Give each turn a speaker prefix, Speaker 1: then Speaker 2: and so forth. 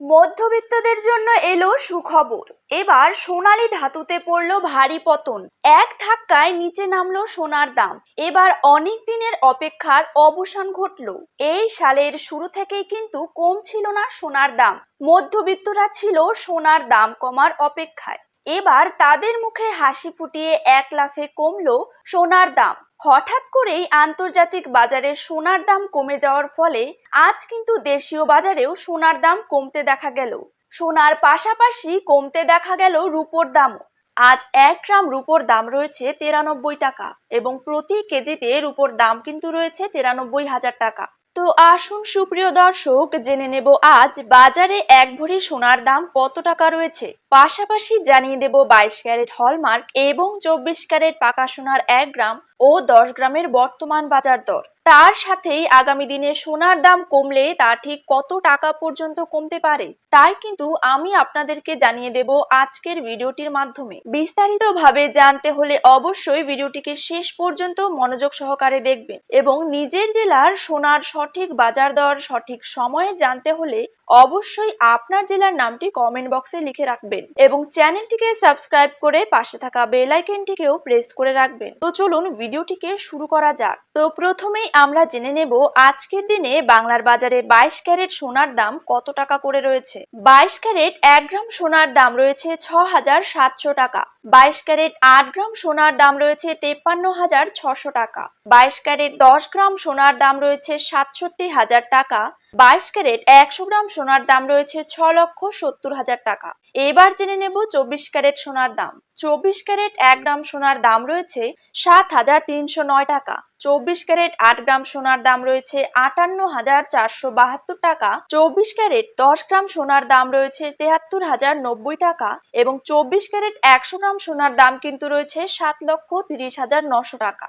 Speaker 1: মধ্যবিত্তদের জন্য এলো সুখবর। এবার সোনালি ধাতুতে পড়ল ভারী পতন। এক ধাক্কায় নিচে নামলো সোনার দাম। এবার অনেক দিনের অপেক্ষার অবসান ঘটল। এই সালের শুরু থেকেই কিন্তু কম ছিল না সোনার দাম। মধ্যবিত্তরা ছিল সোনার দাম কমার অপেক্ষায়। এবার তাদের মুখে হাসি ফুটিয়ে এক লাফে কমলো সোনার দাম। হঠাৎ করেই আন্তর্জাতিক বাজারে সোনার দাম কমে যাওয়ার ফলে আজ কিন্তু দেশীয় বাজারেও সোনার দাম কমতে দেখা গেল। সোনার পাশাপাশি কমতে দেখা গেল রূপোর দামও। আজ এক গ্রাম রূপোর দাম রয়েছে তেরানব্বই টাকা এবং প্রতি কেজিতে রূপোর দাম কিন্তু রয়েছে তেরানব্বই হাজার টাকা। তো আসুন সুপ্রিয় দর্শক, জেনে নেব আজ বাজারে এক ভরি সোনার দাম কত টাকা রয়েছে। পাশাপাশি জানিয়ে দেব বাইশ ক্যারেট হলমার্ক এবং চব্বিশ ক্যারেট পাকা সোনার এক গ্রাম ও দশ গ্রামের বর্তমান বাজার দর। তার সাথেই আগামী দিনে সোনার দাম কমলে তা ঠিক কত টাকা পর্যন্ত কমতে পারে, তাই কিন্তু আমি আপনাদেরকে জানিয়ে দেব আজকের ভিডিওটির মাধ্যমে। বিস্তারিতভাবে জানতে হলে অবশ্যই ভিডিওটিকে শেষ পর্যন্ত মনোযোগ সহকারে দেখবেন এবং নিজের জেলার সোনার সঠিক বাজার দর, সঠিক সময়ে জানতে হলে অবশ্যই আপনার জেলার নামটি কমেন্ট বক্সে লিখে রাখবেন এবং চ্যানেলটিকে সাবস্ক্রাইব করে পাশে থাকা বেল আইকনটিকেও প্রেস করে রাখবেন। তো চলুন ভিডিওটিকে শুরু করা যাক। তো প্রথমেই আমরা জেনে নেব আজকের দিনে বাংলার বাজারে বাইশ ক্যারেট সোনার দাম কত টাকা করে রয়েছে। বাইশ ক্যারেট এক গ্রাম সোনার দাম রয়েছে ছ হাজার সাতশো টাকা। বাইশ ক্যারেট আট গ্রাম সোনার দাম রয়েছে তেপ্পান্ন হাজার ছশো টাকা। বাইশ ক্যারেট দশ গ্রাম সোনার দাম রয়েছে সাতষট্টি হাজার টাকা। বাইশ ক্যারেট একশো গ্রাম সোনার দাম রয়েছে ছ লক্ষ সত্তর হাজার টাকা। এবার জেনে নেব চব্বিশ ক্যারেট সোনার দাম। চব্বিশ ক্যারেট এক গ্রাম সোনার দাম রয়েছে সাত হাজার তিনশো নয় টাকা। চব্বিশ ক্যারেট আট গ্রাম সোনার দাম রয়েছে আটান্ন হাজার চারশো বাহাত্তর টাকা। চব্বিশ ক্যারেট দশ গ্রাম সোনার দাম রয়েছে তেহাত্তর হাজার নব্বই টাকা এবং চব্বিশ ক্যারেট একশো গ্রাম সোনার দাম কিন্তু রয়েছে সাত লক্ষ তিরিশ হাজার নশো টাকা।